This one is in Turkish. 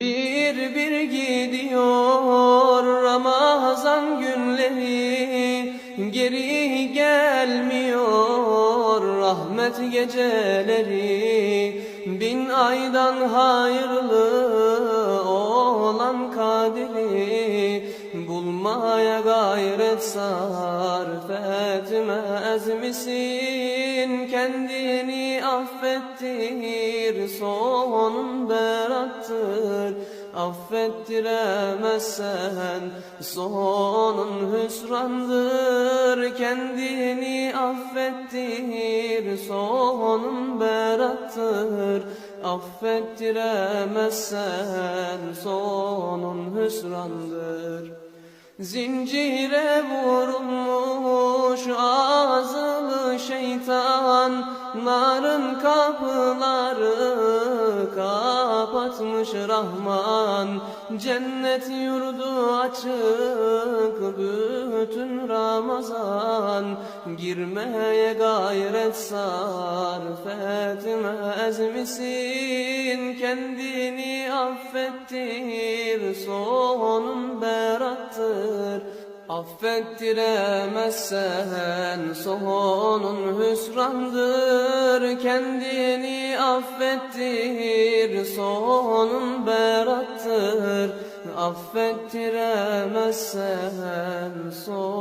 Bir bir gidiyor Ramazan günleri. Geri gelmiyor rahmet geceleri. Bin aydan hayırlı olan kaderi. Bulmaya gayret sarf etmez misin? Kendini affettir sonun berattır Affettiremezsen sonun hüsrandır Kendini affettir sonun berattır Affettiremezsen sonun hüsrandır. Zincire vurulmuş azılı şeytan Narın kapıları kapatmış Rahman. Cennet yurdu açık bütün Ramazan. Girmeye gayret sarf etmez misin? Kendini affettir sonun berattır Affettiremezsen sonun hüsrandır. Kendini affettir sonun berattır. Affettiremezsen hüsrandır